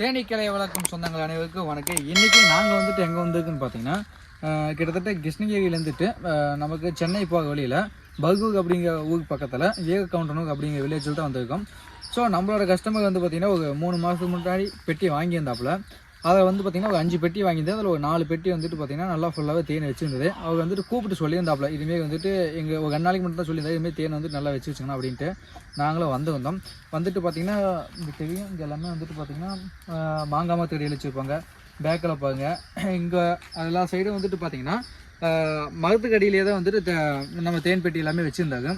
தேனீக்களை வளர்க்கும் சொந்தங்கள் அனைவருக்கும் வணக்கம். இன்றைக்கி நாங்கள் வந்துட்டு எங்கே வந்திருக்குன்னு பார்த்தீங்கன்னா கிட்டத்தட்ட கிருஷ்ணகிரியிலேருந்துட்டு நமக்கு சென்னை போக வழியில் பகுக் அப்படிங்கிற ஊருக்கு பக்கத்தில் ஏக கவுண்டனுக்கு அப்படிங்கிற வில்லேஜில் தான் வந்திருக்கோம். ஸோ நம்மளோட கஸ்டமர் வந்து பார்த்திங்கன்னா ஒரு மூணு மாதத்துக்கு முன்னாடி பெட்டி வாங்கியிருந்தாப்புல. அதை வந்து பார்த்திங்கன்னா ஒரு அஞ்சு பெட்டி வாங்கியிருந்தது அதில் ஒரு நாலு பெட்டி வந்துட்டு பார்த்திங்கன்னா நல்லா ஃபுல்லாகவே தேன் வச்சிருந்தது. அவர் வந்துட்டு கூப்பிட்டு சொல்லியிருந்தாப்புல இதுமாரி வந்துட்டு எங்கள் ஒரு கண்ணாளிக்கு நாளைக்கு மட்டும் தான் சொல்லியிருந்தாரு இதுமாரி தேன் வந்துட்டு நல்லா வச்சு வச்சுக்கணும் அப்படின்ட்டு. நாங்களும் வந்து வந்தோம். வந்துட்டு பார்த்திங்கன்னா இந்த தெரியும் இங்கே எல்லாமே வந்துட்டு பார்த்திங்கன்னா மாங்காய் மரத்தடி வச்சுருப்பாங்க பேக்கில் வைப்பாங்க. இங்கே எல்லா சைடும் வந்துட்டு பார்த்திங்கன்னா ஆஹ், மரத்துக்கடியிலே தான் வந்துட்டு நம்ம தேன் பெட்டி எல்லாமே வச்சுருந்தாங்க.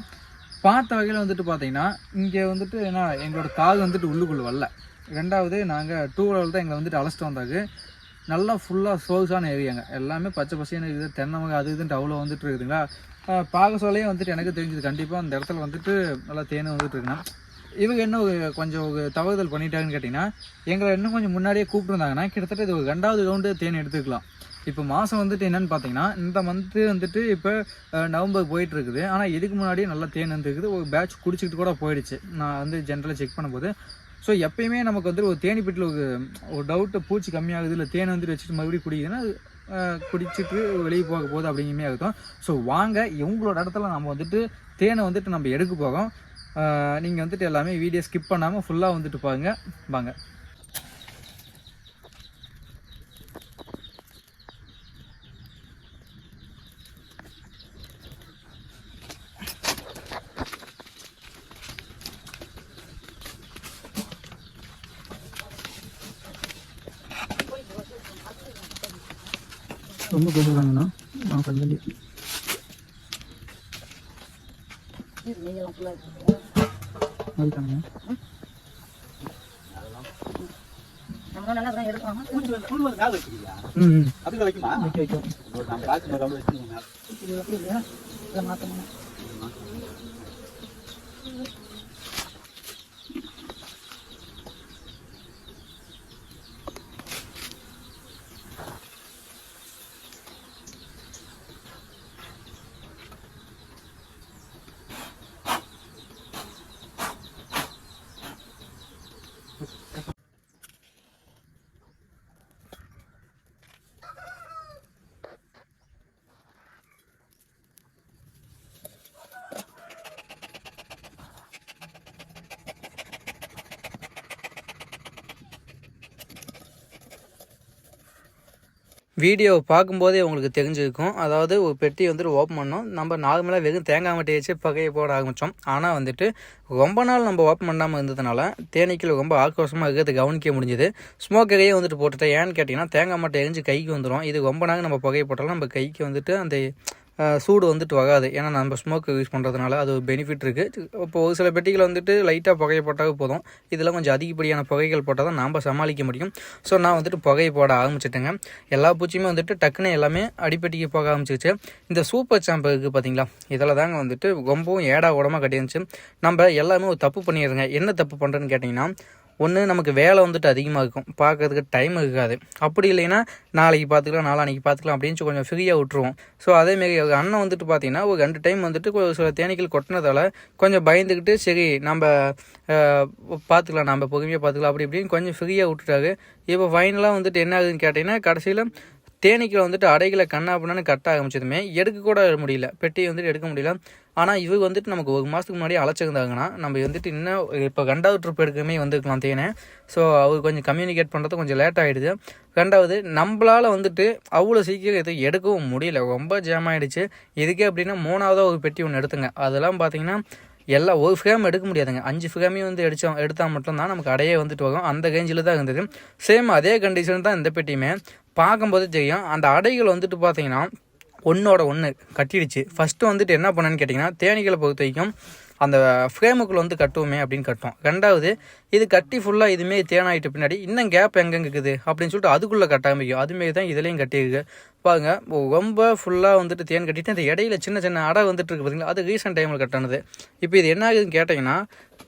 பார்த்த வகையில் வந்துட்டு பார்த்தீங்கன்னா இங்கே வந்துட்டு ஏன்னா எங்களோட கால் வந்துட்டு உள்ளுக்குள்ளே வரல. ரெண்டாவது நாங்கள் டூ வீலர் தான் எங்களை வந்துட்டு அழைச்சிட்டு வந்தாங்க. நல்லா ஃபுல்லாக சோர்ஸான ஏரியாங்க எல்லாமே பச்சை பசையான இருக்குது தென்னை அது இதுன்ட்டு அவ்வளோ வந்துட்டு இருக்குதுங்களா? பார்க்க சொல்லையே வந்துட்டு எனக்கு தெரிஞ்சது கண்டிப்பாக அந்த இடத்துல வந்துட்டு நல்லா தேன் வந்துட்டு இருக்குன்னா இவங்க என்ன ஒரு கொஞ்சம் ஒரு தவறுதல் பண்ணிட்டாங்கன்னு கேட்டிங்கன்னா எங்களை இன்னும் கொஞ்சம் முன்னாடியே கூப்பிட்டுருந்தாங்கன்னா கிட்டத்தட்ட இது ஒரு ரெண்டாவது ரவுண்டு தேன் எடுத்துக்கலாம். இப்போ மாதம் வந்துட்டு என்னென்னு பார்த்தீங்கன்னா இந்த மந்த்து வந்துட்டு இப்போ நவம்பர் போயிட்டுருக்குது. ஆனால் இதுக்கு முன்னாடியே நல்லா தேன் வந்துருக்குது ஒரு பேட்ச் குடிச்சிக்கிட்டு கூட போயிடுச்சு. நான் வந்து ஜென்ரலாக செக் பண்ணும்போது ஸோ எப்பயுமே நமக்கு வந்து ஒரு தேனி பெட்டில் ஒரு ஒரு டவுட்டு பூச்சி கம்மியாகுது இல்லை தேனை வந்துட்டு வச்சுட்டு மறுபடியும் குடிக்குதுன்னா குடிச்சிட்டு வெளியே போக போகுது அப்படிங்குமே ஆகட்டும் ஸோ வாங்க இவங்களோட இடத்துல நம்ம வந்துட்டு தேனை வந்துட்டு நம்ம எடுக்க போகிறோம் நீங்கள் வந்துட்டு எல்லாமே வீடியோ ஸ்கிப் பண்ணாமல் ஃபுல்லாக வந்துட்டு பாருங்க. வாங்க. ரொம்ப பேசுகிறாங்கண்ணா நான் கொஞ்சம் அதுக்கு வைக்குமா? வைக்க வைக்கும் நம்ம காசு மரம் வீடியோவை பார்க்கும்போதே உங்களுக்கு தெரிஞ்சிருக்கும். அதாவது ஒரு பெட்டி வந்துட்டு ஓப்பன் பண்ணோம். நம்ம நார்மலாக வெறும் தேங்காய் மட்டை வச்சு பகையை போட ஆரம்பித்தோம் ஆனால் வந்துட்டு ரொம்ப நாள் நம்ம ஓப்பன் பண்ணாமல் இருந்ததுனால தேனீக்கில் ரொம்ப ஆக்ரோஷமாக இருக்கிறது கவனிக்க முடிஞ்சுது. ஸ்மோக்கரையே வந்துட்டு போட்டுட்டேன். ஏன்னு கேட்டிங்கன்னா தேங்காய் மட்டை எரிஞ்சு கைக்கு வந்துடும் இது ரொம்ப நாள் நம்ம புகையை போட்டாலும் நம்ம கைக்கு வந்துட்டு அந்த சூடு வந்துட்டு வராது ஏன்னா நம்ம ஸ்மோக் யூஸ் பண்ணுறதுனால அது ஒரு பெனிஃபிட் இருக்குது இப்போ ஒரு சில பெட்டிகள் வந்துட்டு லைட்டாக புகையை போட்டாவே போதும். இதெல்லாம் கொஞ்சம் அதிகப்படியான புகைகள் போட்டால் தான் நாம் சமாளிக்க முடியும். ஸோ நான் வந்துட்டு புகையை போட ஆரம்பிச்சிட்டேங்க. எல்லா பூச்சியுமே வந்துட்டு டக்குன்னு எல்லாமே அடிப்பெட்டிக்கு போக ஆரம்பிச்சிச்சு இந்த சூப்பர் சாம்பு இருக்குது பார்த்தீங்களா இதில் தாங்க வந்துட்டு ரொம்பவும் ஏடா உடமாக கட்டியிருந்துச்சு. நம்ம எல்லாமே ஒரு தப்பு பண்ணிடுறேங்க. என்ன தப்பு பண்ணுறேன்னு கேட்டிங்கன்னா ஒன்று நமக்கு வேலை வந்துட்டு அதிகமாக இருக்கும். பார்க்கறதுக்கு டைம் இருக்காது. அப்படி இல்லைன்னா நாளைக்கு பார்த்துக்கலாம் நாளான்னைக்கு பார்த்துக்கலாம் அப்படின்னு கொஞ்சம் ஃப்ரீயாக விட்டுருவோம். ஸோ அதேமாரி அண்ணன் வந்துட்டு பார்த்தீங்கன்னா ஒரு ரெண்டு டைம் வந்துட்டு ஒரு சில தேனீக்கள் கொட்டினதால கொஞ்சம் பயந்துக்கிட்டு சரி நம்ம பார்த்துக்கலாம் நம்ம பொறுமையாக பார்த்துக்கலாம் அப்படி இப்படின்னு கொஞ்சம் ஃப்ரீயாக விட்டுட்டாரு. இப்போ ஃபைனலாக வந்துட்டு என்ன ஆகுதுன்னு கேட்டிங்கன்னா கடைசியில் தேனீக்களை வந்துட்டு அடைகளை கண்ணா அப்படின்னு கட்ட ஆரம்பிச்சதுமே எடுக்க கூட முடியல. பெட்டியை வந்துட்டு எடுக்க முடியல. ஆனால் இவங்க வந்துட்டு நமக்கு ஒரு மாதத்துக்கு முன்னாடி அழைச்சிருந்தாங்கன்னா நம்ம வந்துட்டு இன்னும் இப்போ ரெண்டாவது ட்ரிப் எடுக்கவே வந்துருக்கலாம் தேனை. ஸோ அவர் கொஞ்சம் கம்யூனிகேட் பண்ணுறது கொஞ்சம் லேட் ஆகிடுது ரெண்டாவது நம்மளால் வந்துட்டு அவ்வளோ சீக்கிரம் எதுவும் எடுக்கவும் முடியல. ரொம்ப ஜாம் ஆகிடுச்சு இதுக்கே அப்படின்னா மூணாவதாக ஒரு பெட்டி ஒன்று எடுத்துங்க. அதெல்லாம் பார்த்தீங்கன்னா எல்லா ஒரு ஃப்ரேம் எடுக்க முடியாதுங்க. அஞ்சு ஃப்ரேமையும் வந்து அடித்தோம் எடுத்தால் மட்டும்தான் நமக்கு அடையே வந்துட்டு வரும் அந்த ரேஞ்சில் தான் இருந்தது. சேம் அதே கண்டிஷன் தான் இந்த பெட்டியுமே. பார்க்கும்போது தெரியும் அந்த அடைகள் வந்துட்டு பார்த்தீங்கன்னா ஒன்றோட ஒன்று கட்டிடுச்சு. ஃபஸ்ட்டு வந்துட்டு என்ன பண்ணேன்னு கேட்டிங்கன்னா தேனீக்களை பொறுத்த வரைக்கும் அந்த ஃப்ரேமுக்குள்ளே வந்து கட்டுவோமே அப்படின்னு கட்டும். ரெண்டாவது இது கட்டி ஃபுல்லாக இதுமாரி தேனாயிட்டு பின்னாடி இன்னும் கேப் எங்கெங்க இருக்குது? அப்படின்னு சொல்லிட்டு அதுக்குள்ளே கட்ட ஆரம்பிக்கும் அதுமாரி தான் இதுலேயும் கட்டியிருக்கு. பாருங்க ரொம்ப ஃபுல்லாக வந்துட்டு தேன் கட்டிட்டு இந்த இடையில சின்ன சின்ன அடை வந்துட்டு இருக்கு பார்த்தீங்களா அது ரீசெண்ட் டைமில் கட்டினது. இப்போ இது என்ன ஆகுதுன்னு கேட்டிங்கன்னா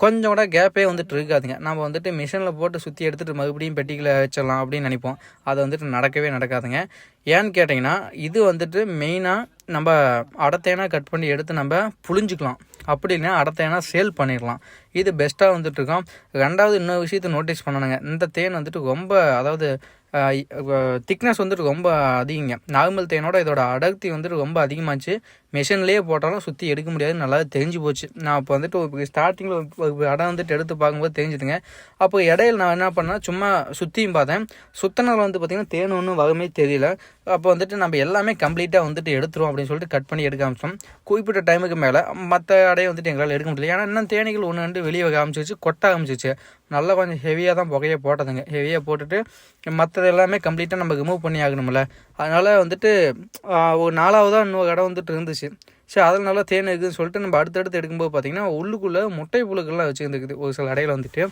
கொஞ்சம் கூட கேப்பே வந்துட்டு இருக்காதுங்க. நம்ம வந்துட்டு மிஷினில் போட்டு சுற்றி எடுத்துகிட்டு மறுபடியும் பெட்டிகளை வச்சிடலாம் அப்படின்னு நினைப்போம். அது வந்துட்டு நடக்கவே நடக்காதுங்க. ஏன்னு கேட்டிங்கன்னா இது வந்துட்டு மெயினாக நம்ம அடத்தேனா கட் பண்ணி எடுத்து நம்ம புழிஞ்சிக்கலாம். அப்படி இல்லைன்னா அடுத்த தேனை சேல் பண்ணிடலாம். இது பெஸ்ட்டாக வந்துட்டு இருக்கோம். ரெண்டாவது இன்னொரு விஷயத்த நோட்டீஸ் பண்ணணுங்க. இந்த தேன் வந்துட்டு ரொம்ப அதாவது திக்னஸ் வந்துட்டு ரொம்ப அதிகங்க. நார்மல் தேனோட இதோட அடர்த்தி வந்துட்டு ரொம்ப அதிகமாச்சு. மிஷின்லேயே போட்டாலும் சுற்றி எடுக்க முடியாது. நல்லா தெரிஞ்சு போச்சு. நான் அப்போ வந்துட்டு ஒரு ஸ்டார்டிங்கில் இடம் வந்துட்டு எடுத்து பார்க்கும்போது தெரிஞ்சுதுங்க. அப்போ இடையில நான் என்ன பண்ணேன் சும்மா சுற்றியும் பார்த்தேன். சுத்தனால் வந்து பார்த்திங்கன்னா தேன் ஒன்றும் வகமே தெரியல. அப்போ வந்துட்டு நம்ம எல்லாமே கம்ப்ளீட்டாக வந்துட்டு எடுத்துரும் அப்படின்னு சொல்லிட்டு கட் பண்ணி எடுக்க ஆரம்பிச்சோம். குறிப்பிட்ட டைமுக்கு மேலே மற்ற அடையை வந்துட்டு எங்களால் எடுக்க முடியல. ஏன்னா இன்னும் தேனீகள் ஒன்று ரெண்டு வெளியே வர ஆரம்பிச்சிச்சு கொட்ட ஆரம்பிச்சிச்சு நல்லா கொஞ்சம் ஹெவியாக தான் புகையை போட்டதுங்க. ஹெவியாக போட்டுட்டு மற்றது எல்லாமே கம்ப்ளீட்டாக நம்ம ரிமூவ் பண்ணி ஆகணும்ல. அதனால் வந்துட்டு ஒரு நாலாவதாக இன்னொரு இடம் வந்துட்டு இருந்துச்சு. சரி அதில் நல்லா தேன் இருக்குதுன்னு சொல்லிட்டு நம்ம அடுத்தடுத்து எடுக்கும்போது பார்த்திங்கன்னா உள்ளுக்குள்ளே முட்டை புழுக்கள்லாம் வச்சுருந்துக்குது ஒரு சில இடையில வந்துட்டு.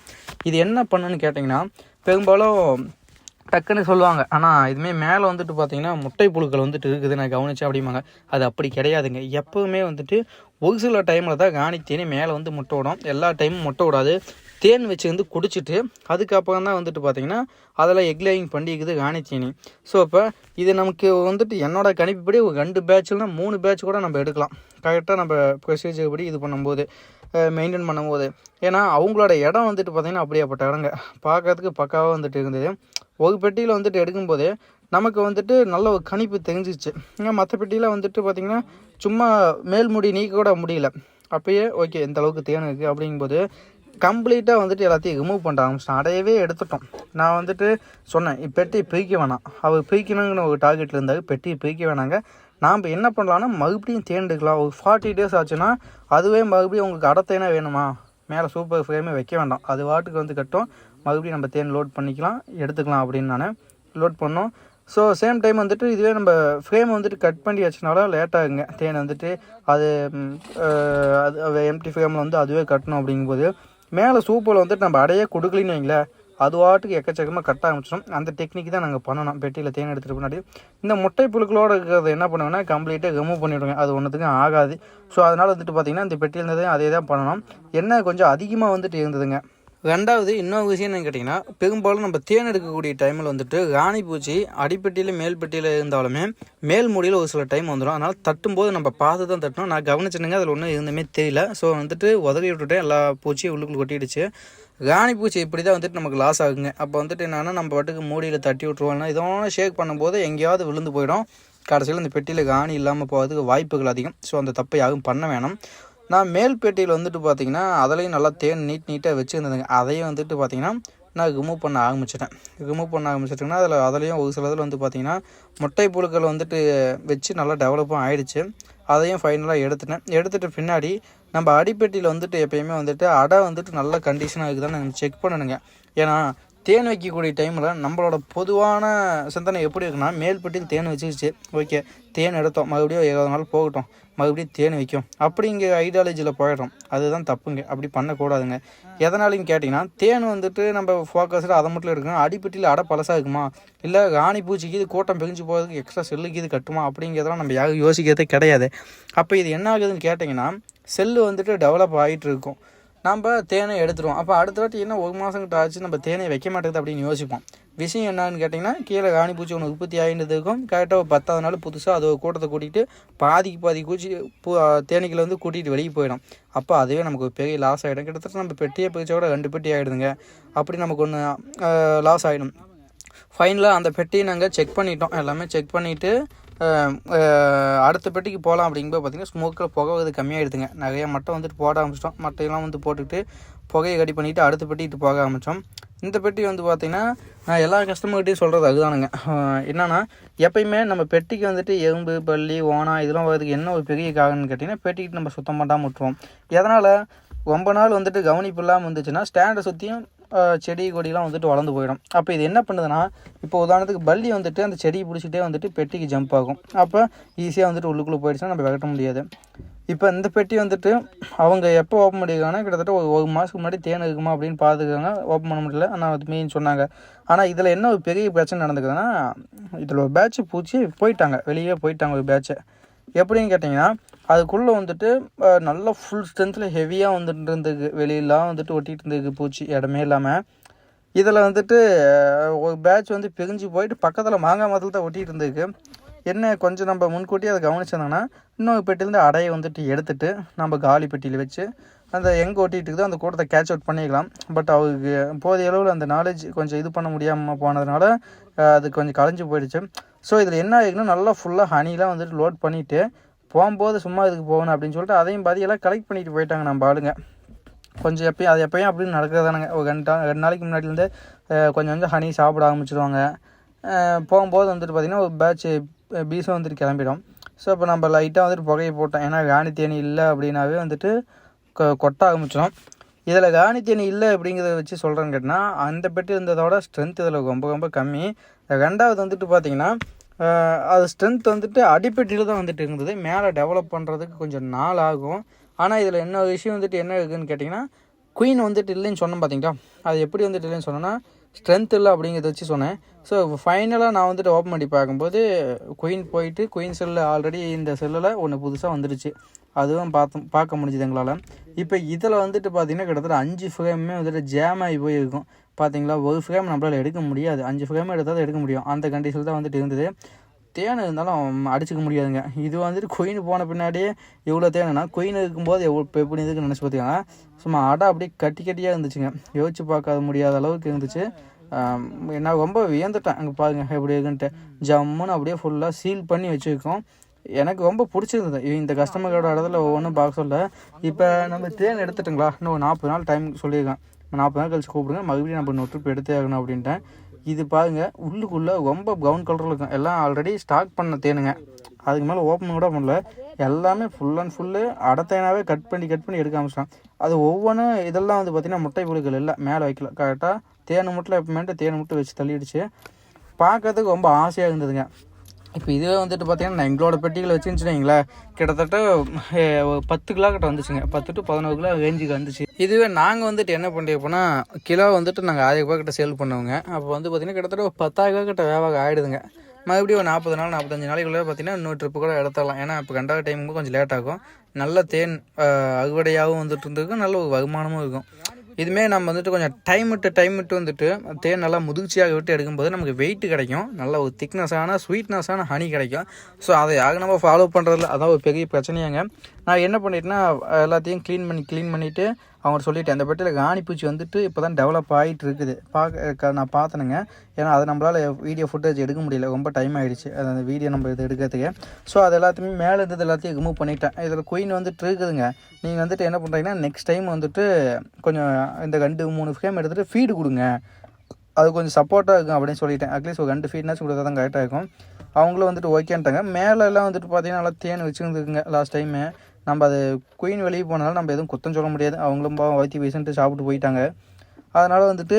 இது என்ன பண்ணுன்னு கேட்டிங்கன்னா பெரும்பாலும் டக்குன்னு சொல்லுவாங்க. ஆனால் இதுமாரி மேலே வந்துட்டு பார்த்தீங்கன்னா முட்டை புழுக்கள் வந்துட்டு இருக்குது. நான் கவனிச்சேன் அப்படிம்பாங்க. அது அப்படி கிடையாதுங்க. எப்போவுமே வந்துட்டு ஒரு சில டைமில் தான் காணித்தேனே மேலே வந்து முட்டை விடும் எல்லா டைமும் முட்டை விடாது தேன் வச்சு வந்து குடிச்சிட்டு அதுக்கப்புறம் தான் வந்துட்டு பார்த்தீங்கன்னா அதில் எக் லேயிங் பண்ணிக்குது காணித்தீனி. ஸோ இப்போ இது நமக்கு வந்துட்டு என்னோடய கணிப்புப்படி ஒரு ரெண்டு பேட்ச்னா மூணு பேட்ச் கூட நம்ம எடுக்கலாம். கரெக்டாக நம்ம ப்ரொசீஜர் படி இது பண்ணும்போது மெயின்டைன் பண்ணும்போது. ஏன்னா அவங்களோட இடம் வந்துட்டு பார்த்திங்கன்னா அப்படியாப்பட்ட இடங்க. பார்க்கறதுக்கு பக்காவாக வந்துட்டு இருந்தது. ஒரு பெட்டியில் வந்துட்டு எடுக்கும்போது நமக்கு வந்துட்டு நல்ல ஒரு கணிப்பு தெரிஞ்சிச்சு ஏன்னா மற்ற பெட்டியில் வந்துட்டு பார்த்திங்கன்னா சும்மா மேல் முடி நீக்க கூட முடியல. அப்பயே ஓகே இந்த அளவுக்கு தேன் இருக்குது அப்படிங்கும்போது கம்ப்ளீட்டாக வந்துட்டு எல்லாத்தையும் ரிமூவ் பண்ண ஆரம்பிச்சிட்டோம். அடையவே எடுத்துட்டோம். நான் வந்துட்டு சொன்னேன் பெட்டியை பிரிக்க வேணாம். அவர் பிரிக்கணுங்கிற ஒரு டார்கெட்டில் இருந்தார். பெட்டியை பிரிக்க வேணாங்க. நாம் என்ன பண்ணலான்னா மறுபடியும் தேன் எடுக்கலாம். ஒரு ஃபார்ட்டி டேஸ் ஆச்சுன்னா அதுவே மறுபடியும் உங்களுக்கு அடத்தேனா வேணுமா? மேலே சூப்பர் ஃப்ரேமே வைக்க வேண்டாம். அது வாட்டுக்கு வந்து கட்டும். மறுபடியும் நம்ம தேன் லோட் பண்ணிக்கலாம் எடுத்துக்கலாம் அப்படின்னு நான் லோட் பண்ணோம். ஸோ சேம் டைம் வந்துட்டு இதுவே நம்ம ஃப்ரேம் வந்துட்டு கட் பண்ணி வச்சனால லேட்டாகுங்க தேன் வந்துட்டு அது அது எம்டி ஃப்ரேமில் வந்து அதுவே கட்டணும் அப்படிங்கும்போது மேலே சூப்பில் வந்துட்டு நம்ம அடையே கொடுக்கலின்னு வைங்களேன் அது வாட்டுக்கு எக்கச்சக்கமாக கட்ட ஆரம்பிச்சிடும். அந்த டெக்னிக் தான் நாங்கள் பண்ணணும். பெட்டியில் தேன் எடுத்துகிட்டு முன்னாடி. இந்த முட்டை புழுக்களோடு இருக்கிறத என்ன பண்ணுவேன்னா கம்ப்ளீட்டாக ரிமூவ் பண்ணிவிடுங்க அது ஒன்றுத்துக்கும் ஆகாது. ஸோ அதனால் வந்துட்டு பார்த்திங்கன்னா இந்த பெட்டியில் இருந்ததே அதே தான் பண்ணணும். என்ன கொஞ்சம் அதிகமாக வந்துட்டு இருந்ததுங்க. ரெண்டாவது இன்னொரு விஷயம் என்னன்னு கேட்டிங்கன்னா பெரும்பாலும் நம்ம தேன் எடுக்கக்கூடிய டைமில் வந்துட்டு ராணி பூச்சி அடிப்பட்டியில் மேல் பெட்டியில் இருந்தாலுமே மேல் முடியில் ஒரு சில டைம் வந்துடும் அதனால் தட்டும்போது நம்ம பார்த்து தான் தட்டணும். நான் கவனிச்சினுங்க அதில் ஒன்றும் இருந்துமே தெரியல. ஸோ வந்துட்டு உதவி விட்டுட்டேன் எல்லா பூச்சியும் உள்ளுக்குள்ள கொட்டிடுச்சு. ராணி பூச்சி இப்படி தான் வந்துட்டு நமக்கு லாஸ் ஆகுங்க. அப்போ வந்துட்டு என்னென்னா நம்ம பாட்டுக்கு மூடியில் தட்டி விட்ருவோம்னா இதோட ஷேக் பண்ணும்போது எங்கேயாவது விழுந்து போயிடும். கடைசியில் இந்த பெட்டியில் காணி இல்லாமல் போகிறதுக்கு வாய்ப்புகள் அதிகம். ஸோ அந்த தப்பை யாரும் பண்ண வேணாம். நான் மேல்பெட்டியில் வந்துட்டு பார்த்தீங்கன்னா அதிலையும் நல்லா தேன் நீட் நீட்டாக வச்சுருந்ததுங்க. அதையும் வந்துட்டு பார்த்தீங்கன்னா நான் ரிமூவ் பண்ண ஆரம்பிச்சிட்டேன். ரிமூவ் பண்ண ஆரம்பிச்சிட்டிங்கன்னா அதில் அதுலேயும் ஒரு சில இதில் வந்து பார்த்தீங்கன்னா முட்டை புழுக்கள் வந்துட்டு வச்சு நல்லா டெவலப்பும் ஆயிடுச்சு. அதையும் ஃபைனலாக எடுத்துட்டேன். எடுத்துகிட்டு பின்னாடி நம்ம அடிப்பெட்டியில் வந்துட்டு எப்பயுமே வந்துட்டு அடை வந்துட்டு நல்ல கண்டிஷனாக இருக்குதான்னு செக் பண்ணணுங்க ஏன்னா தேன் வைக்கக்கூடிய டைமில் நம்மளோட பொதுவான சிந்தனை எப்படி இருக்குன்னா மேல்பட்டியில் தேன் வச்சுருச்சு ஓகே தேன் எடுத்தோம். மறுபடியும் இருபது நாள் போகட்டும். மறுபடியும் தேன் வைக்கும். அப்படிங்கிற ஐடியாலஜியில் போயிடும் அதுதான் தப்புங்க. அப்படி பண்ணக்கூடாதுங்க. எதனாலையும் கேட்டிங்கன்னா தேன் வந்துட்டு நம்ம ஃபோக்கஸில் அதை மட்டும் எடுக்கணும். அடிப்பட்டியில் அடை பழசாக இருக்குமா? இல்லை ராணி பூச்சிக்கு இது கூட்டம் பிரிஞ்சு போகிறதுக்கு எக்ஸ்ட்ரா செல்லுக்கு இது கட்டுமா? அப்படிங்கிறதெல்லாம் நம்ம யாரும் யோசிக்கிறதே கிடையாது. அப்போ இது என்ன ஆகுதுன்னு கேட்டிங்கன்னா செல்லு வந்துட்டு டெவலப் ஆகிட்டு இருக்கும். நம்ம தேனை எடுத்துருவோம். அப்போ அடுத்த வாட்டி என்ன ஒரு மாதம் கிட்ட ஆச்சு நம்ம தேனை வைக்க மாட்டேங்குது அப்படின்னு யோசிப்போம். விஷயம் என்னன்னு கேட்டிங்கன்னா கீழே ராணி பூச்சி ஒன்று உற்பத்தி ஆகினதுக்கும் கரெக்டாக ஒரு பத்தாவது நாள் புதுசாக அது ஒரு கூட்டத்தை கூட்டிகிட்டு பாதிக்கு பாதி பூச்சி பூ தேனீக்களை வந்து கூட்டிகிட்டு வெளியே போயிடும். அப்போ அதுவே நமக்கு பெரிய லாஸ் ஆகிடும் கிட்டத்தட்ட நம்ம பெட்டியை பிரிச்சா கூட ரெண்டு பெட்டி ஆகிடுதுங்க அப்படி நமக்கு ஒன்று லாஸ் ஆகிடும் ஃபைனலாக அந்த பெட்டியை நாங்கள் செக் பண்ணிட்டோம். எல்லாமே செக் பண்ணிவிட்டு அடுத்த பெட்டிக்கு போகலாம் அப்படிங்கும்போது பார்த்திங்கன்னா ஸ்மோக்கில் புகை வந்து கம்மியாகிடுதுங்க நிறைய மட்டை வந்துட்டு போட ஆரம்பிச்சிட்டோம். மட்டையெல்லாம் வந்து போட்டுக்கிட்டு புகையை கடி பண்ணிவிட்டு அடுத்த பெட்டிக்கிட்டு போக ஆரம்பித்தோம் இந்த பெட்டி வந்து பார்த்திங்கன்னா நான் எல்லா கஸ்டமர்கிட்டையும் சொல்கிறது அதுதானுங்க. என்னென்னா எப்பயுமே நம்ம பெட்டிக்கு வந்துட்டு எறும்பு பள்ளி ஓனா இதெல்லாம் வரதுக்கு என்ன ஒரு பெரிய காரணம்னு கேட்டிங்கன்னா பெட்டிக்கிட்டு நம்ம சுத்தம் பண்ணாமல் விட்டுருவோம். எதனால் ரொம்ப நாள் வந்துட்டு கவனிப்பு இல்லாமல் இருந்துச்சுன்னா ஸ்டாண்டை சுற்றியும் செடி கொடிலாம் வந்துட்டு வளர்ந்து போயிடும். அப்போ இது என்ன பண்ணுதுன்னா இப்போ உதாரணத்துக்கு பல்லி வந்துட்டு அந்த செடியை பிடிச்சிட்டே வந்துட்டு பெட்டிக்கு ஜம்ப் ஆகும். அப்போ ஈஸியாக வந்துட்டு உள்ளுக்குள்ளே போயிடுச்சுன்னா நம்ம விரட்ட முடியாது. இப்போ இந்த பெட்டி வந்துட்டு அவங்க எப்போ ஓப்பன் பண்ணியிருக்காங்கன்னா கிட்டத்தட்ட ஒரு ஒரு மாதத்துக்கு முன்னாடி தேன் இருக்குமா அப்படின்னு பார்த்துக்காங்க ஓப்பன் பண்ண முடியல. ஆனால் அது மெயின் சொன்னாங்க. ஆனால் இதில் என்ன ஒரு பெரிய பிரச்சனை நடந்துக்குதுன்னா இதில் ஒரு பேட்ச் பூச்சி போயிட்டாங்க. வெளியே போயிட்டாங்க ஒரு பேட்சை எப்படின்னு கேட்டிங்கன்னா அதுக்குள்ளே வந்துட்டு நல்லா ஃபுல் ஸ்ட்ரென்த்தில் ஹெவியாக வந்துட்டு இருந்தது வெளியெல்லாம் வந்துட்டு ஒட்டிகிட்டு இருந்தது பூச்சி இடமே இல்லாமல் இதில் வந்துட்டு ஒரு பேட்ச் வந்து பிரிஞ்சு போயிட்டு பக்கத்தில் மாங்காய் மரத்தில் தான் ஒட்டிகிட்டு இருந்ததுக்கு என்ன கொஞ்சம் நம்ம முன்கூட்டியே அதை கவனிச்சிருந்தோன்னா இன்னொரு பெட்டிலேருந்து அடையை வந்துட்டு எடுத்துட்டு நம்ம காலி பெட்டியில் வச்சு அந்த எங்கே ஒட்டிகிட்டு இருக்குதோ அந்த கூட்டத்தை கேட்ச் அவுட் பண்ணிக்கலாம். பட் அவருக்கு போதிய அளவில் அந்த நாலேஜ் கொஞ்சம் இது பண்ண முடியாமல் போனதுனால அது கொஞ்சம் களைஞ்சு போயிடுச்சு. ஸோ இதில் என்ன ஆகிடுன்னா நல்லா ஃபுல்லாக ஹனிலாம் வந்துட்டு லோட் பண்ணிவிட்டு போகும்போது சும்மா இதுக்கு போகணும் அப்படின்னு சொல்லிட்டு அதையும் பாதியெல்லாம் கலெக்ட் பண்ணிட்டு போயிட்டாங்க நம்ம ஆளுங்க. கொஞ்சம் எப்பயும் அது எப்பயும் அப்படின்னு நடக்கிறதானுங்க. ஒரு ரெண்டு ரெண்டு நாளைக்கு முன்னாடிலேருந்து கொஞ்சம் கொஞ்சம் ஹனி சாப்பிட ஆரம்பிச்சிருவாங்க. போகும்போது வந்துட்டு பார்த்திங்கன்னா ஒரு பேட்ச் பீஸும் வந்துட்டு கிளம்பிடும். ஸோ இப்போ நம்ம லைட்டாக வந்துட்டு புகையை போட்டோம். ஏன்னா ராணி தேனி இல்லை அப்படின்னாவே வந்துட்டு கொ- கொட்ட ஆரம்பிச்சிடும் இதில் ராணி தேனி இல்லை அப்படிங்கிறத வச்சு சொல்கிறேன்னு கேட்டால் அந்த பெட்டி இருந்ததோட ஸ்ட்ரென்த் இதில் ரொம்ப ரொம்ப கம்மி. ரெண்டாவது வந்துட்டு பார்த்தீங்கன்னா அது ஸ்ட்ரென்த் வந்துட்டு அடிப்பெட்டியில் தான் வந்துட்டு இருந்தது. மேலே டெவலப் பண்ணுறதுக்கு கொஞ்சம் நாள் ஆகும். ஆனால் இதில் என்ன விஷயம் வந்துட்டு என்ன இருக்குதுன்னு கேட்டிங்கன்னா குயின் வந்துட்டு இல்லைன்னு சொன்னேன் பார்த்தீங்களா அது எப்படி வந்துட்டு இல்லைன்னு சொன்னேன்னா ஸ்ட்ரென்த் இல்லை அப்படிங்கிறத வச்சு சொன்னேன். ஸோ ஃபைனலாக நான் வந்துட்டு ஓப்பன் பண்ணி பார்க்கும்போது குயின் போயிட்டு குயின் செல்லில் ஆல்ரெடி இந்த செல்லில் ஒன்று புதுசாக வந்துடுச்சு அதுவும் பார்த்து பார்க்க முடிஞ்சுது எங்களால். இப்போ இதில் வந்துட்டு பார்த்தீங்கன்னா கிட்டத்தட்ட அஞ்சு ஃப்ரேமே வந்துட்டு ஜேம் ஆகி போயிருக்கும். பார்த்தீங்களா ஒரு ஃப்ரேம் நம்மளால் எடுக்க முடியாது. அஞ்சு ஃப்ரேம் எடுத்தால் தான் எடுக்க முடியும். அந்த கண்டிஷனில் தான் வந்துட்டு இருந்தது. தேன் இருந்தாலும் அடிச்சுக்க முடியாதுங்க. இது வந்துட்டு கொயின் போன பின்னாடியே இவ்வளோ தேனுனா குயின் இருக்கும்போது எவ்வளோ இப்போ எப்படி இருக்குன்னு நினச்சி பார்த்தீங்கன்னா சும்மா அடை அப்படியே கட்டி கட்டியாக இருந்துச்சுங்க. யோசிச்சு பார்க்காத முடியாத அளவுக்கு இருந்துச்சு. என்ன நான் ரொம்ப வியந்துட்டேன். அங்கே பாருங்கள் எப்படி இருக்குன்ட்டு. ஜம்முன்னு அப்படியே ஃபுல்லாக சீல் பண்ணி வச்சுருக்கோம். எனக்கு ரொம்ப பிடிச்சிருந்தது. இந்த கஸ்டமர்களோட இடத்துல ஒவ்வொன்றும் பார்க்க சொல்ல. இப்போ நம்ம தேன் எடுத்துட்டுங்களா? இன்னும் ஒரு நாற்பது நாள் டைம் சொல்லியிருக்கேன். நாற்பது நாள் கழிச்சு கூப்பிடுங்க. மறுபடியும் நம்ம இன்னொரு ட்ரிப் எடுத்தே ஆகணும் அப்படின்ட்டேன். இது பாருங்க உள்ளுக்குள்ளே ரொம்ப ப்ரௌன் கலரில் இருக்கும். எல்லாம் ஆல்ரெடி ஸ்டாக் பண்ண தேனுங்க. அதுக்கு மேலே ஓப்பன் கூட பண்ணல. எல்லாமே ஃபுல் அண்ட் ஃபுல்லு அடத்தேனாவே கட் பண்ணி கட் பண்ணி எடுக்க ஆரம்பிச்சிட்டான். அது ஒவ்வொன்றும் இதெல்லாம் வந்து பார்த்திங்கன்னா முட்டை புழுக்கள் இல்லை. மேலே வைக்கல. கரெக்டாக தேன் முட்டில் எப்பவுமே தேன் முட்டை வச்சு தள்ளிடுச்சு. பார்க்கறதுக்கு ரொம்ப ஆசையாக இருந்ததுங்க. இப்போ இதுவே வந்துட்டு பார்த்தீங்கன்னா நான் எங்களோட பெட்டிகளை வச்சுன்னு வைங்களேன் கிட்டத்தட்ட பத்து கிலோ கிட்ட வந்துச்சுங்க. பத்து டு பதினோரு கிலோ ரேஞ்சுக்கு வந்துச்சு. இதுவே நாங்கள் வந்துட்டு என்ன பண்ணிருப்போம்னா கிலோ வந்துட்டு நாங்கள் ஆயிரம் ரூபாய் கிட்ட சேல் பண்ணுவோங்க அப்போ வந்து பார்த்தீங்கன்னா கிட்டத்தட்ட ஒரு பத்தாயிரம் ரூபாய் கிட்ட வேவாக ஆகிடுதுங்க மறுபடியும் ஒரு நாற்பது நாள் நாற்பத்தஞ்சு நாளைக்குள்ளே பார்த்தீங்கன்னா இன்னொரு ட்ரிப்பு கூட எடுத்துடலாம். ஏன்னா இப்போ கண்டாக டைமுக்கு கொஞ்சம் லேட் ஆகும். நல்ல தேன் அறுவடையாகவும் வந்துட்டு இருந்திருக்கும். நல்ல ஒரு வருமானமும் இருக்கும். இதுமே நம்ம வந்துட்டு கொஞ்சம் டைம் விட்டு டைம் விட்டு வந்துட்டு தேன் நல்லா முதிர்ச்சியாக விட்டு எடுக்கும்போது நமக்கு வெயிட் கிடைக்கும். நல்ல ஒரு திக்னஸான ஸ்வீட்னஸான ஹனி கிடைக்கும். ஸோ அதை யாரும் நம்ம ஃபாலோ பண்ணுறதுல அதான் ஒரு பெரிய பிரச்சனையாங்க. நான் என்ன பண்ணிட்டேன்னா எல்லாத்தையும் க்ளீன் பண்ணி க்ளீன் பண்ணிவிட்டு அவங்க சொல்லிவிட்டு அந்த பெட்டியில் காணிப்பூச்சி வந்துட்டு இப்போ தான் டெவலப் ஆகிட்டு இருக்குது பார்க்க நான் பார்த்தனுங்க. ஏன்னா அதை நம்மளால் வீடியோ ஃபுட்டேஜ் எடுக்க முடியல. ரொம்ப டைம் ஆகிடுச்சு அது அந்த வீடியோ நம்ம இது எடுக்கிறதுக்கு. ஸோ அது எல்லாத்தையுமே மேலே இருந்தது எல்லாத்தையும் ரிமூவ் பண்ணிட்டேன். இதில் குயின் வந்துட்டு இருக்குதுங்க. நீங்கள் வந்துட்டு என்ன பண்ணுறீங்கன்னா நெக்ஸ்ட் டைம் வந்துட்டு கொஞ்சம் இந்த ரெண்டு மூணு ஃப்ரேம் எடுத்துகிட்டு ஃபீடு கொடுங்க. அது கொஞ்சம் சப்போர்ட்டாக இருக்கும் அப்படின்னு சொல்லிட்டேன். அட்லீஸ்ட் ஒரு ரெண்டு ஃபீட்னாச்சும் கொடுத்தா தான் கரெக்டாக இருக்கும். அவங்களும் வந்துட்டு ஓகேன்ட்டாங்க மேலெல்லாம் வந்துட்டு பார்த்தீங்கன்னா நல்லா தேன் வச்சுருந்துருக்குங்க லாஸ்ட் டைமு நம்ம அது குயின் வெளியே போனாலும் நம்ம எதுவும் குத்தம் சொல்ல முடியாது. அவங்களும் பாவம் வயிற்று பேசிட்டு சாப்பிட்டு போயிட்டாங்க. அதனால் வந்துட்டு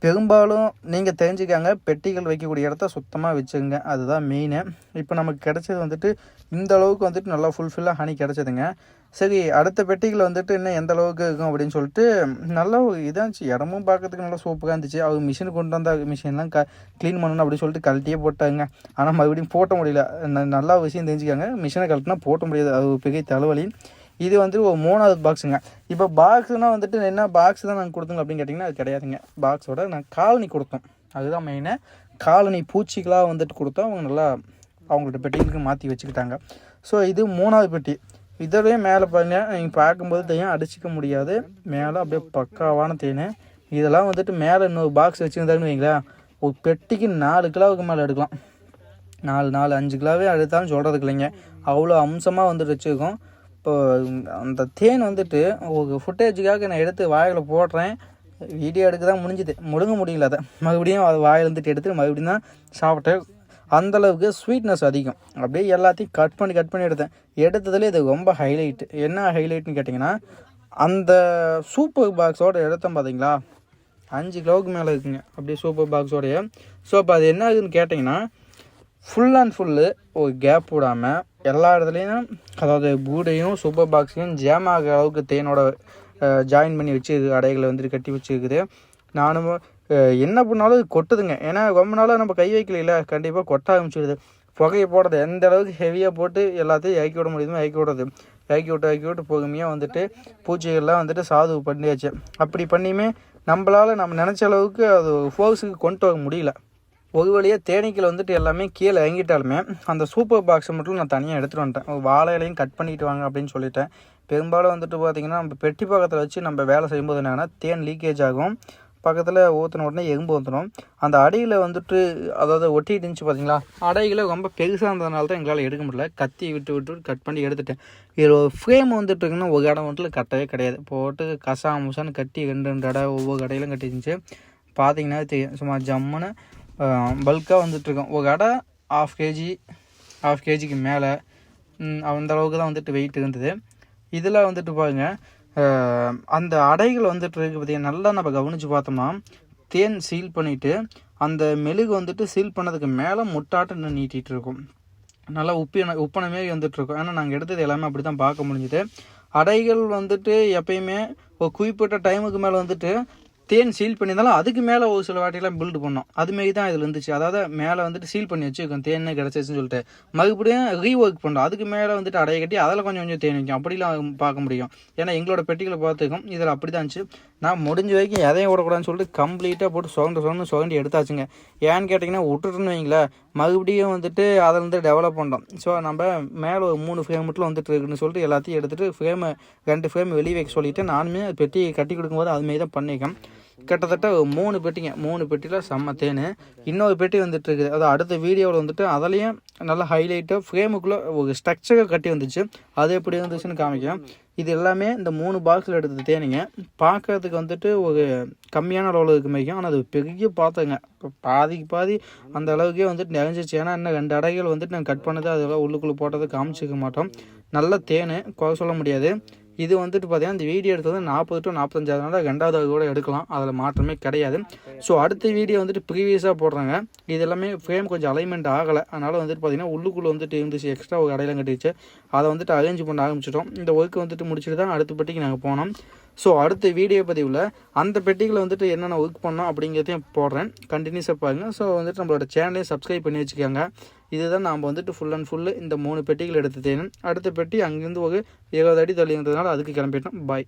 பெரும்பாலும் நீங்கள் தெரிஞ்சுக்காங்க பெட்டிகள் வைக்கக்கூடிய இடத்த சுத்தமாக வச்சுக்கோங்க. அதுதான் மெயினு இப்போ நமக்கு கிடைச்சது வந்துட்டு இந்த அளவுக்கு வந்துட்டு நல்லா ஃபுல்ஃபில்லாக ஹனி கிடச்சிதுங்க. சரி அடுத்த பெட்டிகள் வந்துட்டு இன்னும் எந்த அளவுக்கு இருக்கும் அப்படின்னு சொல்லிட்டு நல்லா ஒரு இருந்துச்சு. இடமும் பார்க்கறதுக்கு நல்லா சூப்பராக இருந்துச்சு. அவங்க மிஷின் கொண்டு வந்த மிஷின்லாம் க க்ளீன் பண்ணணும் அப்படின்னு சொல்லிட்டு கழட்டியே போட்டாங்க. ஆனால் மறுபடியும் போட்ட முடியல. ந- நல்லா விஷயம் தெரிஞ்சுக்காங்க. மிஷினை கழட்டினா போட்ட முடியாது. அது பெரிய தலைவலி. இது வந்து ஒரு மூணாவது பாக்ஸுங்க இப்போ பாக்ஸ்னால் வந்துட்டு என்ன பாக்ஸ் தான் நாங்கள் கொடுத்தோங்க அப்படின்னு கேட்டிங்கன்னா அது கிடையாதுங்க. பாக்ஸோட நாங்கள் காலனி கொடுத்தோம். அதுதான் மெயினு காலனி பூச்சிகளாக வந்துட்டு கொடுத்தோம். அவங்க நல்லா அவங்கள்ட்ட பெட்டிகளுக்கு மாற்றி வச்சுக்கிட்டாங்க. ஸோ இது மூணாவது பெட்டி. இதோடய மேலே பாருங்க. நீங்கள் பார்க்கும்போது தெரியும் அடிச்சிக்க முடியாது. மேலே அப்படியே பக்காவான தேன். இதெல்லாம் வந்துட்டு மேலே இன்னொரு பாக்ஸ் வச்சுருந்தாங்கன்னு வைங்களேன். ஒரு பெட்டிக்கு நாலு கிலோவுக்கு மேலே எடுக்கலாம். நாலு நாலு அஞ்சு கிலோவே எடுத்தாலும் சொல்கிறதுக்கு இல்லைங்க. அவ்வளோ அம்சமாக வந்துட்டு வச்சுருக்கோம். அந்த தேன் வந்துட்டு ஒரு ஃபுட்டேஜுக்காக நான் எடுத்து வாயில் போடுறேன். வீடியோ எடுக்க தான் முடிஞ்சுது. முழுங்க முடியல அதை. மறுபடியும் அது வாயிலிருந்துட்டு எடுத்து மறுபடியும் தான் சாப்பிட்டேன் அந்தளவுக்கு ஸ்வீட்னஸ் அதிகம். அப்படியே எல்லாத்தையும் கட் பண்ணி கட் பண்ணி எடுத்தேன். எடுத்ததில் இது ரொம்ப ஹைலைட் என்ன ஹைலைட்னு கேட்டிங்கன்னா அந்த சூப்பர் பாக்ஸோட எடுத்தேன் பார்த்தீங்களா அஞ்சு கிலோவுக்கு மேலே இருக்குங்க. அப்படியே சூப்பர் பாக்ஸோடைய ஸோ அப்போ அது என்ன ஆகுதுன்னு கேட்டிங்கன்னா ஃபுல் அண்ட் ஃபுல்லு ஒரு கேப் விடாமல் எல்லா இடத்துலையும் அதாவது பூடையும் சூப்பர் பாக்ஸையும் ஜேம் ஆகிற அளவுக்கு தேனோட ஜாயின் பண்ணி வச்சு அடைகளை வந்துட்டு கட்டி வச்சுருக்குது. நானும் என்ன பண்ணாலும் கொட்டுதுங்க. ஏன்னா ரொம்ப நாளாக நம்ம கை வைக்கல கண்டிப்பாக கொட்ட ஆரம்பிச்சிடுது புகையை போடுறது எந்த அளவுக்கு ஹெவியாக போட்டு எல்லாத்தையும் இறக்கி விட முடியுமோ இறக்கி விடுறது. இறக்கி விட்டு இறக்கி விட்டு பொறுமையாக வந்துட்டு பூச்சிகள்லாம் வந்துட்டு சாது பண்ணியாச்சு. அப்படி பண்ணியுமே நம்மளால் நம்ம நினச்ச அளவுக்கு அது ஃபோர்ஸுக்கு கொண்டு வர முடியல. ஒரு வழியாக தேனீக்கில் வந்துட்டு எல்லாமே கீழே இறங்கிட்டாலுமே அந்த சூப்பர் பாக்ஸை மட்டும் நான் தனியாக எடுத்துகிட்டு வந்துட்டேன். வாழை இலையும் கட் பண்ணிட்டு வாங்க அப்படின்னு சொல்லிட்டேன். பெரும்பாலும் வந்துட்டு பார்த்திங்கன்னா நம்ம பெட்டி பக்கத்தில் வச்சு நம்ம வேலை செய்யும்போது என்னென்னா தேன் லீக்கேஜ் ஆகும். பக்கத்தில் ஊற்றின உடனே எறும்பு வந்துடும். அந்த அடியில் வந்துட்டு அதாவது ஒட்டிட்டு இருந்துச்சு பார்த்தீங்களா அடைகளை ரொம்ப பெருசாக இருந்ததுனால தான் எங்களால் எடுக்க முடியல. கத்தி விட்டு விட்டு கட் பண்ணி எடுத்துட்டேன். இதில் ஒரு ஃப்ரேம் வந்துட்டு இருக்குன்னா ஒரு இடம் வந்துட்டு கட்டவே கிடையாது. போட்டு கசா முசான்னு கட்டி ரெண்டு ரெண்டு கடை ஒவ்வொரு கடையிலும் கட்டிருந்துச்சு. பார்த்தீங்கன்னா தெரியும் சும்மா ஜம்முன்னு பல்காக வந்துட்டுருக்கோம். ஒரு கடை ஆஃப் கேஜி ஆஃப் கேஜிக்கு மேலே. அந்த அளவுக்கு தான் வந்துட்டு வெயிட் இருந்தது. இதில் வந்துட்டு பாருங்க அந்த அடைகள் வந்துட்டு இருக்கு பார்த்தீங்கன்னா நல்லா நம்ம கவனித்து பார்த்தோம்னா தேன் சீல் பண்ணிவிட்டு அந்த மெழுகு வந்துட்டு சீல் பண்ணதுக்கு மேலே முட்டாட்டம் நீட்டிகிட்டு இருக்கும் நல்லா உப்பின உப்பன மாரி வந்துட்டு இருக்கும் ஏன்னா நாங்கள் எடுத்தது எல்லாமே அப்படி தான் பார்க்க முடிஞ்சுது. அடைகள் வந்துட்டு எப்பயுமே ஒரு குறிப்பிட்ட டைமுக்கு மேலே வந்துட்டு தேன் சீல் பண்ணியிருந்தாலும் அதுக்கு மேலே ஒரு சில வாட்டிலாம் பில்டு பண்ணோம். அதுமாரி தான் இதில் இருந்துச்சு. அதாவது மேலே வந்துட்டு சீல் பண்ணி வச்சுருக்கோம். தேன் கிடச்சிச்சுன்னு சொல்லிட்டு. மறுபடியும் ரீஒர்க் பண்ணோம் அதுக்கு மேலே வந்துட்டு அடைய கட்டி அதில் கொஞ்சம் கொஞ்சம் தேன் வைக்கும். அப்படிலாம் பார்க்க முடியும். ஏன்னா எங்களோட பெட்டிகளை பார்த்துக்கோம் இதில் அப்படி தான் இருந்துச்சு. நான் முடிஞ்ச வரைக்கும் எதையும் விடக்கூடாதுன்னு சொல்லிட்டு கம்ப்ளீட்டாக போட்டு சுகண்டு சுரண்டு சுகண்டி எடுத்தாச்சுங்க. ஏன்னு கேட்டிங்கன்னா விட்டுட்டுன்னு வைங்களேன். மறுபடியும் வந்துட்டு அதில் இருந்து டெவலப் பண்ணோம் ஸோ நம்ம மேலே ஒரு மூணு ஃப்ரேம் மட்டும் வந்துட்டு இருக்குன்னு சொல்லிட்டு எல்லாத்தையும் எடுத்துகிட்டு ஃப்ரேமை ரெண்டு ஃப்ரேம் வெளியே வைக்க சொல்லிவிட்டு நானுமே பெட்டி கட்டி கொடுக்கும்போது அதுமாரி தான் பண்ணியிருக்கேன். கிட்டத்தட்ட ஒரு மூணு பெட்டிங்க மூணு பெட்டியில் செம்ம தேன். இன்னொரு பெட்டி வந்துட்டு இருக்குது அது அடுத்த வீடியோவில் வந்துட்டு அதுலேயும் நல்லா ஹைலைட்டாக ஃப்ரேமுக்குள்ளே ஒரு ஸ்ட்ரக்சராக கட்டி வந்துச்சு. அது எப்படி இருந்துச்சுன்னு காமிக்கும் இது எல்லாமே இந்த மூணு பாக்ஸில் எடுத்து தேனிங்க. பார்க்கறதுக்கு வந்துட்டு ஒரு கம்மியான அளவில் இருக்க மாதிரிக்கும் ஆனால் அது பெரிய பார்த்தங்க இப்போ பாதிக்கு பாதி அந்த அளவுக்கே வந்துட்டு நிறைஞ்சிச்சு ஏன்னா இன்னும் ரெண்டு அடைகள் வந்துட்டு நாங்கள் கட் பண்ணது அதெல்லாம் உள்ளுக்குள்ளே போட்டது காமிச்சிக்க மாட்டோம். நல்ல தேன். குறை சொல்ல முடியாது. இது வந்துட்டு பார்த்தீங்கன்னா இந்த வீடியோ எடுத்தது நாற்பது டு நாற்பத்தஞ்சாவது நாள் ரெண்டாவது கூட எடுக்கலாம். அதில் மாற்றமே கிடையாது. ஸோ அடுத்த வீடியோ வந்துட்டு ப்ரீவியஸாக போடுறாங்க. இது எல்லாமே ஃப்ரேம் கொஞ்சம் அலைன்மெண்ட் ஆகலை. அதனால் வந்துட்டு பார்த்தீங்கன்னா உள்ளுக்குள்ளே வந்துட்டு இருந்துச்சு. எக்ஸ்ட்ரா ஒரு இடையில கட்டிடுச்சு. அதை வந்துட்டு அரேஞ்ச் பண்ண ஆரம்பிச்சிட்டோம். இந்த ஒர்க் வந்துட்டு முடிச்சுட்டு தான் அடுத்த பெட்டிக்கு நாங்கள் போனோம். ஸோ அடுத்த வீடியோ பதிவில் அந்த பெட்டிகளை வந்துட்டு என்னென்ன ஒர்க் பண்ணோம் அப்படிங்கிறதையும் போடுறேன். கண்டினியூஸாக பாருங்கள் ஸோ வந்துட்டு நம்மளோட சேனலையும் சப்ஸ்கிரைப் பண்ணி வச்சுக்கோங்க. இதுதான் நாம் வந்துட்டு ஃபுல் அண்ட் ஃபுல்லு இந்த மூணு பெட்டிகள் எடுத்து தேனும் அடுத்த பெட்டி அங்கேருந்து ஒரு இருபது அடி தள்ளி இருந்ததுனால அதுக்கு கிளம்பிட்டோம். பாய்